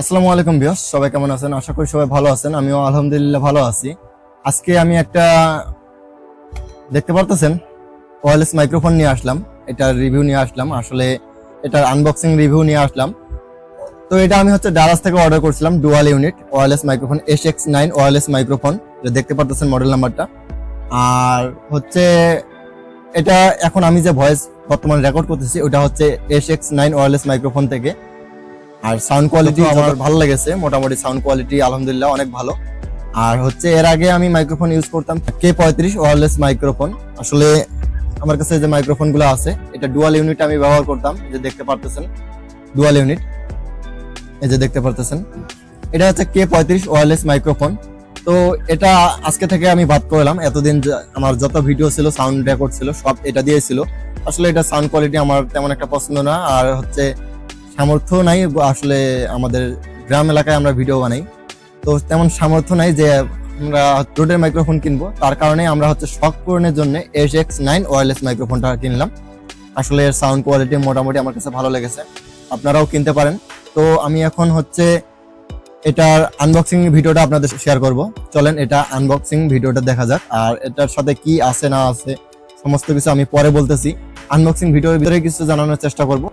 আসসালামু আলাইকুম বিয়স সবাই কেমন আছেন? আশা করি সবাই ভালো আছেন। আমিও আলহামদুলিল্লাহ ভালো আছি। আজকে আমি একটা, দেখতে পারতেছেন? ওয়ারলেস মাইক্রোফোন নিয়ে আসলাম। এটার রিভিউ নিয়ে আসলাম। আসলে এটার আনবক্সিং রিভিউ নিয়ে আসলাম। তো এটা আমি হচ্ছে ডালাস থেকে অর্ডার করছিলাম dual unit wireless microphone S X nine wireless microphone দেখতে পারতেছেন মডেল নাম্বারটা আর হচ্ছে, এটা এখন আমি যে ভয়েস বর্তমানে রেকর্ড করতেছি, ওটা হচ্ছে S X nine wireless microphone থেকে। আর সাউন্ড কোয়ালিটি আমার ভালো লেগেছে মোটামুটি সাউন্ড কোয়ালিটি আলহামদুলিল্লাহ অনেক ভালো। আর হচ্ছে এর আগে আমি মাইক্রোফোন ইউজ করতাম কে পঁয়ত্রিশ ওয়ারলেস মাইক্রোফোন আসলে আমার কাছে যে মাইক্রোফোনগুলো আছে এটা ডুয়াল ইউনিট আমি ব্যবহার করতাম যে দেখতে পারতেছেন ডুয়াল ইউনিট এই যে দেখতে পারতেছেন। এটা হচ্ছে কে পঁয়ত্রিশ ওয়ারলেস মাইক্রোফোন তো এটা আজকে থেকে আমি বাদ করলাম এতদিন আমার যত ভিডিও ছিল সাউন্ড রেকর্ড ছিল সব এটা দিয়ে ছিল। আসলে এটা সাউন্ড কোয়ালিটি আমার তেমন একটা পছন্দ না আর হচ্ছে সামর্থ্য নাই, আসলে আমাদের গ্রাম এলাকায় আমরা ভিডিও বানাই। তো তেমন সামর্থ্য নাই যে আমরা রোডের মাইক্রোফোন কিনবো। তার কারণে আমরা হচ্ছে শখ পূরণের জন্য এস এক্স নাইন ওয়ারলেস মাইক্রোফোনটা কিনলাম। আসলে এর সাউন্ড কোয়ালিটি মোটামুটি আমার কাছে ভালো লেগেছে। আপনারাও কিনতে পারেন। তো আমি এখন হচ্ছে এটার আনবক্সিং ভিডিওটা আপনাদের শেয়ার করব। চলেন এটা আনবক্সিং ভিডিওটা দেখা যাক, আর এটার সাথে কি আছে না আছে, সমস্ত কিছু আমি পরে বলতেছি। আনবক্সিং ভিডিওর ভিতরে কিছু জানানোর চেষ্টা করব।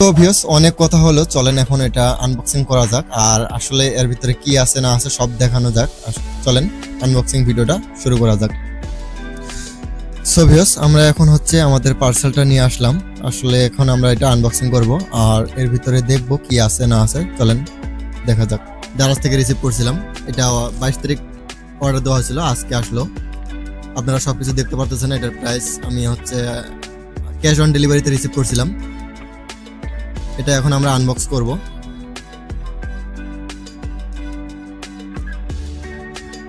তো ভিউস অনেক কথা হলো। চলেন এখন এটা আনবক্সিং করা যাক। আর আসলে এর ভিতরে কি আছে না আছে সব দেখানো যাক। চলেন আনবক্সিং ভিডিওটা শুরু করা যাক। সো ভিউস আমরা এখন হচ্ছে আমাদের পার্সেলটা নিয়ে আসলাম। আসলে এখন আমরা এটা আনবক্সিং করব। আর এর ভিতরে দেখব কি আছে না আছে। চলেন দেখা যাক। দারাজ থেকে রিসিভ করছিলাম। এটা বাইশ তারিখ অর্ডার দেওয়া হয়েছিল, আজকে আসলো। আপনারা সবকিছু দেখতে পারতেছেন এটার প্রাইস আমি হচ্ছে ক্যাশ অন ডেলিভারিতে রিসিভ করছিলাম। এটা এখন আমরা আনবক্স করব।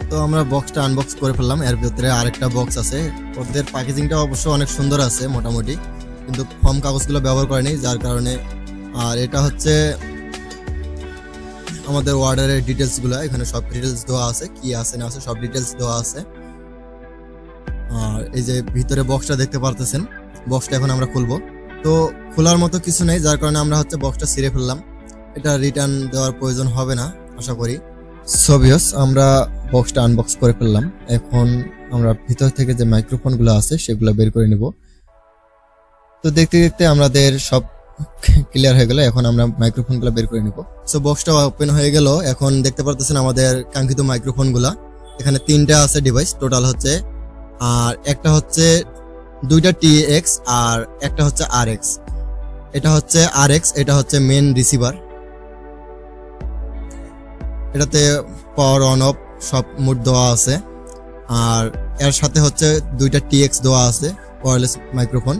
তো আমরা বক্সটা আনবক্স করে ফেললাম। এর ভিতরে আরেকটা বক্স আছে। ওদের প্যাকেজিংটা অবশ্য অনেক সুন্দর আছে, মোটামুটি। কিন্তু ফর্ম কাগজগুলো ব্যবহার করেনি যার কারণে, আর এটা হচ্ছে আমাদের অর্ডারের ডিটেলসগুলো এখানে সব ডিটেলস দেওয়া আছে, কি আছে, না আছে, সব ডিটেলস দেওয়া আছে। আর এই যে ভিতরে বক্সটা দেখতে পারতেছেন বক্সটা এখন আমরা খুলবো। তো খোলার মতো কিছু নেই, যার কারণে আমরা হচ্ছে বক্সটা ছিঁড়ে ফেললাম। এটা রিটার্ন দেওয়ার প্রয়োজন হবে না, আশা করি। সোভিয়াস আমরা বক্সটা আনবক্স করে ফেললাম। এখন আমরা ভিতর থেকে যে মাইক্রোফোনগুলো আছে, সেগুলো বের করে নিব। তো দেখতে দেখতে আমাদের সব ক্লিয়ার হয়ে গেল, এখন আমরা মাইক্রোফোনগুলো বের করে নিব। সো বক্সটা ওপেন হয়ে গেল, এখন দেখতে পারতেছেন আমাদের কাঙ্ক্ষিত মাইক্রোফোনগুলা এখানে তিনটা আছে ডিভাইস টোটাল হচ্ছে। আর একটা হচ্ছে দুইটা টি এক্স আর একটা হচ্ছে আর এক্স এটা হচ্ছে আর এক্স এটা হচ্ছে মেন রিসিভার এটাতে পাওয়ার অন অফ সব মোড দেওয়া আছে। আর এর সাথে হচ্ছে দুইটা টি এক্স দেওয়া আছে ওয়্যারলেস মাইক্রোফোন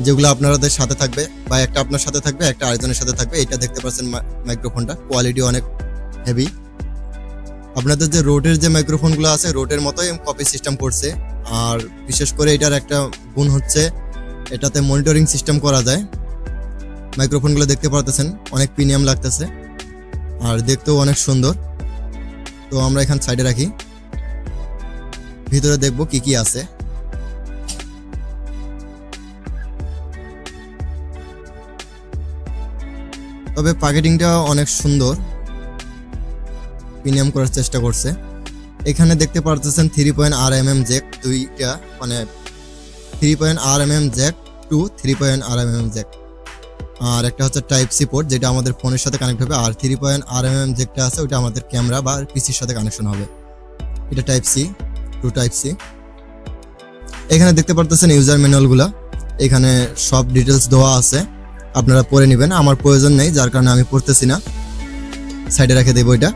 যেগুলো আপনাদের সাথে থাকবে বা একটা আপনার সাথে থাকবে, একটা আরেকজনের সাথে থাকবে এটা দেখতে পাচ্ছেন মাইক্রোফোনটা কোয়ালিটি অনেক হেভি আপনাদের যে রোডের যে মাইক্রোফোনগুলো আছে রোডের মতোই কপি সিস্টেম করছে। আর বিশেষ করে এটার একটা গুণ হচ্ছে, এটাতে মনিটরিং সিস্টেম করা যায়। মাইক্রোফোনগুলো দেখতে পারতেছেন, অনেক প্রিমিয়াম লাগতেছে, আর দেখতেও অনেক সুন্দর। তো আমরা এখান সাইডে রাখি। ভিতরে দেখব কি কি আছে। তবে প্যাকেটিংটা অনেক সুন্দর। প্রিমিয়াম করার চেষ্টা করছে। এখানে দেখতে পারতেছেন থ্রি পয়েন্ট আর এম এম জ্যাক দুইটা মানে three point R M M jack to three point R M M jack আর একটা হচ্ছে টাইপ সি পোর্ট যেটা আমাদের ফোনের সাথে কানেক্ট হবে, আর থ্রি পয়েন্ট আর এম এম জ্যাকটা আছে ওটা আমাদের ক্যামেরা বা পিসির সাথে কানেকশন হবে। এটা type C to type C এখানে দেখতে পারতেছেন ইউজার ম্যানুয়ালগুলা এখানে সব ডিটেলস দেওয়া আছে। আপনারা পড়ে নেবেন। আমার প্রয়োজন নেই, যার কারণে আমি পড়তেছি না। সাইডে রেখে দেবো এটা।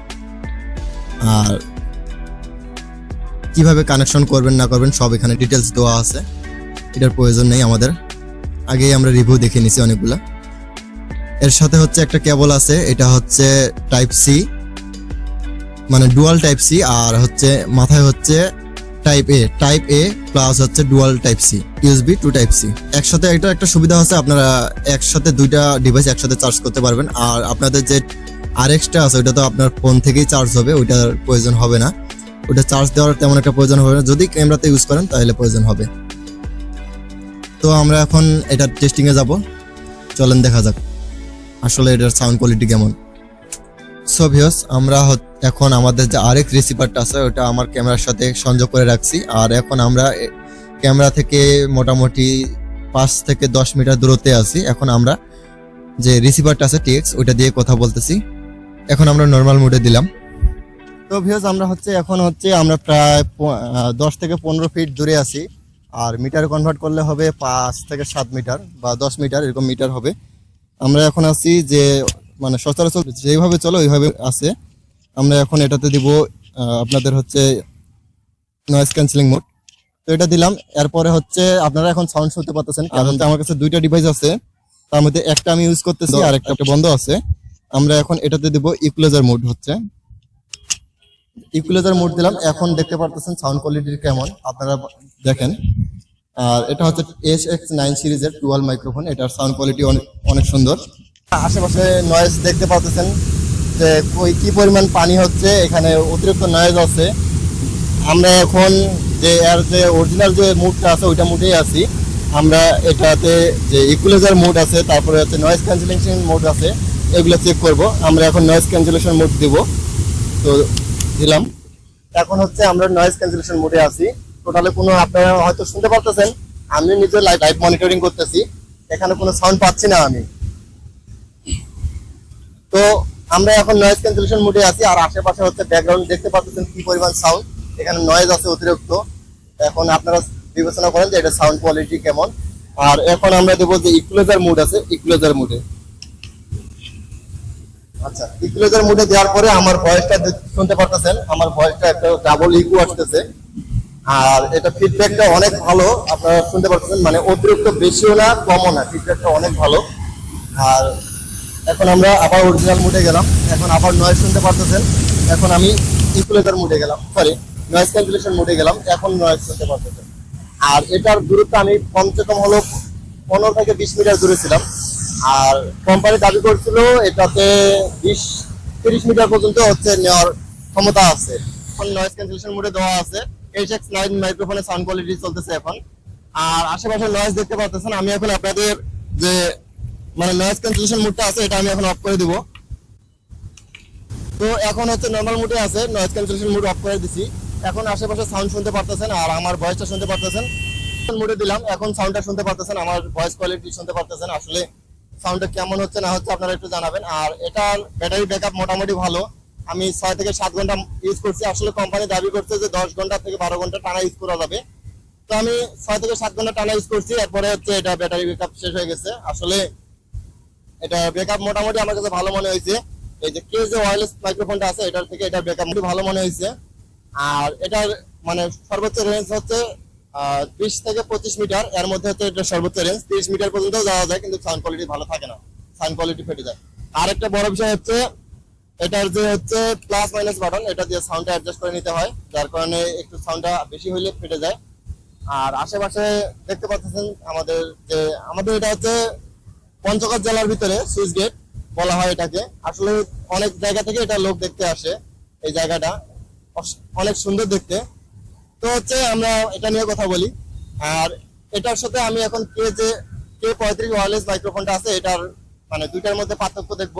আর কীভাবে কানেকশন করবেন, না করবেন, সব এখানে ডিটেলস দেওয়া আছে। এটার প্রয়োজন নেই আমাদের। আগেই আমরা রিভিউ দেখে নিছি অনেকগুলা। এর সাথে হচ্ছে একটা কেবল আছে, এটা হচ্ছে টাইপ সি মানে ডুয়াল টাইপ সি আর হচ্ছে মাথায় হচ্ছে type A type A plus হচ্ছে dual type C USB to type C একসাথে এটা একটা সুবিধা হচ্ছে আপনারা একসাথে দুইটা ডিভাইস একসাথে চার্জ করতে পারবেন, আর আপনাদের যে আর এক্সটা আছে ওটা তো আপনার ফোন থেকেই চার্জ হবে, ওইটার প্রয়োজন হবে না। ওটা চার্জ দেওয়ার তেমন একটা প্রয়োজন হবে না। যদি ক্যামেরাতে ইউজ করেন, তাহলে প্রয়োজন হবে। তো আমরা এখন এটা টেস্টিং এ যাব। চলেন দেখা যাক। আসলে এটার সাউন্ড কোয়ালিটি কেমন। সো ভিউস আমরা এখন আমাদের যে আরেক রিসিভারটা আছে, ওটা আমার ক্যামেরার সাথে সংযোগ করে রাখছি। আর এখন আমরা ক্যামেরা থেকে মোটামুটি পাঁচ থেকে দশ মিটার দূরত্বে আছি। এখন আমরা যে রিসিভারটা আছে টিএক্স ওইটা দিয়ে কথা বলতেছি। এখন আমরা নর্মাল মোডে দিলাম। তো ভিউজ আমরা হচ্ছে এখন হচ্ছে আমরা প্রায় দশ থেকে পনেরো ফিট দূরে আছি। আর মিটার কনভার্ট করলে হবে পাঁচ থেকে সাত মিটার বা দশ মিটার এরকম মিটার হবে। আমরা এখন আছি যে মানে সচরাচর যেভাবে চলো ওইভাবে আছে। আমরা এখন এটাতে দিব আপনাদের হচ্ছে নয়েজ ক্যান্সেলিং মোড তো এটা দিলাম এরপরে হচ্ছে আপনারা এখন সাউন্ড শুনতে পাচ্ছেন কারণ আমার কাছে দুইটা ডিভাইস আছে তার মধ্যে একটা আমি ইউজ করতেছি আর একটা বন্ধ আছে। আমরা এখন এটাতে দিব ইকুলাইজার মোড হচ্ছে। ইকুলাইজার মোড দিলাম। এখন দেখতে পারতেছেন সাউন্ড কোয়ালিটি কেমন। আপনারা দেখেন। আর এটা হচ্ছে এস এক্স নাইন সিরিজের টুয়েলভ মাইক্রোফোন এটার সাউন্ড কোয়ালিটি অনেক সুন্দর। আশেপাশে নয়েজ দেখতে পাচ্ছেন যে ওই কি পরিমাণ পানি হচ্ছে, এখানে অতিরিক্ত নয়েজ আছে। আমরা এখন যে এর যে অরিজিনাল যে মুডটা আছে, ওইটা মুডেই আছি। আমরা এটাতে যে ইকুলাইজার মোড আছে, তারপরে হচ্ছে নয়েজ ক্যান্সেলেশন মোড আছে, এগুলো চেক করব। আমরা এখন নয়েজ ক্যান্সেলেশন মোড দিব। তো দিলাম। এখন হচ্ছে আমরা নয়েজ ক্যান্সেলেশন মোডে আছি। টোটালে কোনো আপনারা হয়তো শুনতে পারতেছেন, আমি নিজে লাইভ মনিটরিং করতেছি। এখানে কোনো সাউন্ড পাচ্ছি না আমি। তো আমরা এখন নয়েজ ক্যান্সেলেশন মোডে আছি, আর আশেপাশে হচ্ছে ব্যাকগ্রাউন্ড দেখতে পাচ্ছেন কি পরিমাণ সাউন্ড এখানে নয়েজ আছে অতিরিক্ত। এখন আপনারা বিবেচনা করেন যে এটা সাউন্ড কোয়ালিটি কেমন। আর এখন আমরা দেবো যে ইকুলেজার মুড আছে ইকুলেজার মোডে আচ্ছা ইকুলাইজার মোডে দেওয়ার পরে আমার ভয়েসটা শুনতে পারতেছেন, আমার ভয়েসটা একটা ডাবল ইকু আসতেছে। আর এটা ফিডব্যাকটা অনেক ভালো, আপনারা শুনতে পারতেছেন মানে অতিরিক্ত বেশিও না, কমও না ফিডব্যাকটা অনেক ভালো। আর এখন আমরা আবার অরিজিনাল মুডে গেলাম, এখন আবার নয়েজ শুনতে পারতেছেন। এখন আমি ইকুলেটার মুডে গেলাম সরি নয়েজ ক্যান্সেলেশন মুডে গেলাম, এখন নয়েজ শুনতে পারতেছেন। আর এটার দূরত্ব আমি কমসে কম হলো পনেরো থেকে বিশ মিটার দূরে ছিলাম। আর কোম্পানি দাবি করছিল এটাতে বিশ, তিরিশ মিটার পর্যন্ত হচ্ছে নেওয়ার ক্ষমতা আছে। এখন নয়েজ ক্যান্সেলেশন মুডে দেওয়া আছে। এইচ এক্স নাইন মাইক্রোফোনের সাউন্ড কোয়ালিটি চলতেছে এখন। আর আশেপাশে নয়েজ দেখতে পাচ্ছেন, আমি এখন আপনাদের যে মানে নয়েজ ক্যান্সেলেশন মোডটা আছে, এটা আমি এখন অফ করে দিব। তো এখন হচ্ছে নর্মাল মোডে আছে নয়েজ ক্যান্সেলেশন মোড অফ করে দিছি। এখন আশেপাশে সাউন্ড শুনতে পারতেছেন, আর আমার ভয়েসটা শুনতে পারতেছেন। মোডে দিলাম, এখন সাউন্ডটা শুনতে পারতেছেন, আমার ভয়েস কোয়ালিটি শুনতে পারতেছেন। আসলে সাউন্ডটা কেমন হচ্ছে না হচ্ছে আপনারা একটু জানাবেন। আর এটার ব্যাটারি ব্যাকআপ মোটামুটি ভালো। আমি ছয় থেকে সাত ঘণ্টা ইউজ করছি। আসলে কোম্পানি দাবি করছে যে দশ ঘণ্টা থেকে বারো ঘণ্টা টানা ইউজ করা যাবে। তো আমি ছয় থেকে সাত ঘণ্টা টানা ইউজ করছি। এরপরে হচ্ছে এটা ব্যাটারি ব্যাকআপ শেষ হয়ে গেছে। আসলে এটা ব্যাকআপ মোটামুটি আমার কাছে ভালো মনে হয়েছে। এই যে কে যে ওয়ারলেস মাইক্রোফোনটা আছে, এটার থেকে এটা ব্যাকআপ ভালো মনে হয়েছে। আর এটার মানে সর্বোচ্চ রেঞ্জ হচ্ছে বিশ থেকে পঁচিশ মিটার, এর মধ্যে হচ্ছে এটা সর্বোচ্চ রেঞ্জ তিরিশ মিটার পর্যন্ত যাওয়া যায়, কিন্তু সাউন্ড কোয়ালিটি ভালো থাকে না। সাউন্ড কোয়ালিটি ফেটে যায়। আর একটা বড় বিষয় হচ্ছে, এটার যে হচ্ছে প্লাস মাইনাস বাটন এটা দিয়ে সাউন্ডটা অ্যাডজাস্ট করে নিতে হয়, যার কারণে একটু সাউন্ডটা বেশি হইলে ফেটে যায়। আর আশেপাশে দেখতে পাচ্ছেন আমাদের যে, আমাদের এটা হচ্ছে পঞ্চগড় জেলার ভিতরে, সুইচ গেট বলা হয় এটাকে। আসলে অনেক জায়গা থেকে এটা লোক দেখতে আসে, এই জায়গাটা। অনেক সুন্দর দেখতে। তো হচ্ছে আমরা এটা নিয়ে কথা বলি। আর এটার সাথে আমি এখন কে যে, কে পঁয়ত্রিশ ওয়ারলেস মাইক্রোফোনটা আছে, এটার মানে দুইটার মধ্যে পার্থক্য দেখব।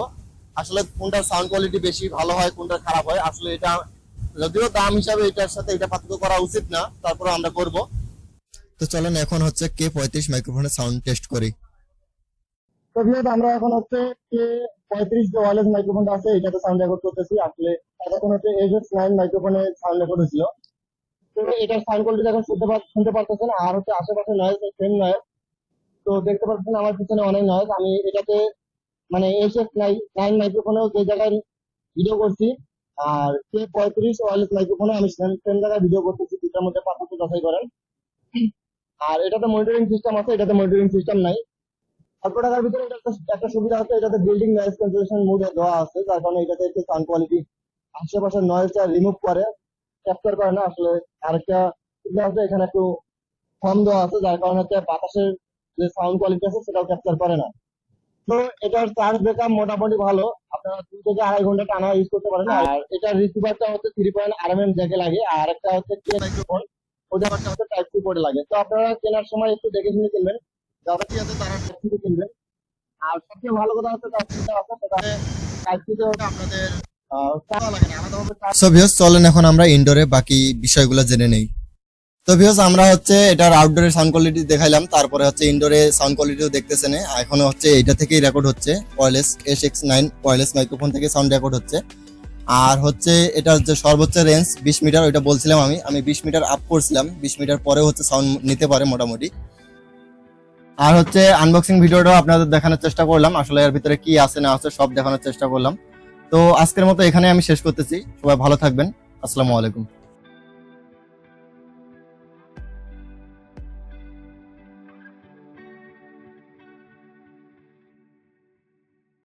আসলে কোনটার সাউন্ড কোয়ালিটি বেশি ভালো হয় কোনটা খারাপ হয়, আসলে এটা যদিও দাম হিসাবে এটার সাথে এটা পার্থক্য করা উচিত না, তারপর আমরা করব। তো চলেন এখন হচ্ছে কে পঁয়ত্রিশ মাইক্রোফোনের সাউন্ড টেস্ট করি। তো আমরা এখন হচ্ছে কে পঁয়ত্রিশ যে ওয়ারলেস মাইক্রোফোনটা আছে, এটাতে সাউন্ড রেকর্ড করতেছি। আসলে এতক্ষণ হচ্ছে এইচ নাইন মাইক্রোফোনে সাউন্ড রেকর্ড হয়েছিল। এটার সাউন্ড কোয়ালিটি এখন শুনতে শুনতে পারতেছেন, আর হচ্ছে আশেপাশে নয়েজ সেম নয়েজ তো দেখতে পাচ্ছেন আমার পিছনে অনেক নয়েজ আমি এটাতে মানে এস নাইন মাইক্রোফোনেও যে জায়গায় ভিডিও করছি, আর কে পঁয়ত্রিশ ওয়ারলেস মাইক্রোফোনে আমি সেম জায়গায় ভিডিও করতেছি দুটার মধ্যে পার্থক্য যাচাই করেন। আর এটাতে মনিটরিং সিস্টেম আছে, এটাতে মনিটরিং সিস্টেম নাই। অল্প টাকার ভিতরে একটা সুবিধা হচ্ছে, এটাতে বিল্ডিং নয়েজ ক্যান্সেলেশন মোডে দেওয়া আছে, যার কারণে এটাতে একটু সাউন্ড কোয়ালিটি আশেপাশের নয়েজটা রিমুভ করে। ক্যাপচার করে না আসলে। আরেকটা আছে এখানে একটু কম দেওয়া আছে যার কারণে হচ্ছে বাতাসের যে সাউন্ড কোয়ালিটি আছে সেটাও ক্যাপচার করে না। তো এটার চার্জ ব্যাকআপ মোটামুটি ভালো। আপনারা দুই থেকে আড়াই ঘণ্টা টানা ইউজ করতে পারেন। আর এটার রিসিভারটা হচ্ছে থ্রি পয়েন্ট আর এম এম জ্যাকে লাগে আর একটা হচ্ছে কে মাইক্রোফোন ওটা একটা হচ্ছে টাইপ পোর্টে লাগে। তো আপনারা কেনার সময় একটু দেখে শুনে কিনবেন যারা কি আছে তারা টাইপ কিনবেন। আর সবচেয়ে ভালো কথা হচ্ছে তার সাথে আছে সেটা কাজটিতে আপনাদের সো চলেন এখন আমরা ইনডোরে বাকি বিষয়গুলো জেনে নেই। তো আমরা হচ্ছে এটার আউটডোরে সাউন্ড কোয়ালিটি দেখাইলাম, তারপরে হচ্ছে ইনডোরে সাউন্ড কোয়ালিটিও দেখতেছেন এখন হচ্ছে এটা থেকেই রেকর্ড হচ্ছে wireless S X nine wireless microphone থেকে সাউন্ড রেকর্ড হচ্ছে। আর হচ্ছে এটার যে সর্বোচ্চ রেঞ্জ বিশ মিটার ওইটা বলছিলাম আমি আমি বিশ মিটার আপ করছিলাম, বিশ মিটার পরে হচ্ছে সাউন্ড নিতে পারে মোটামুটি। আর হচ্ছে আনবক্সিং ভিডিওটাও আপনাদের দেখানোর চেষ্টা করলাম, আসলে এর ভিতরে কি আছে না আছে সব দেখানোর চেষ্টা করলাম। তো আজকের মতো এখানে আমি শেষ করতেছি। সবাই ভালো থাকবেন। আসসালামু আলাইকুম।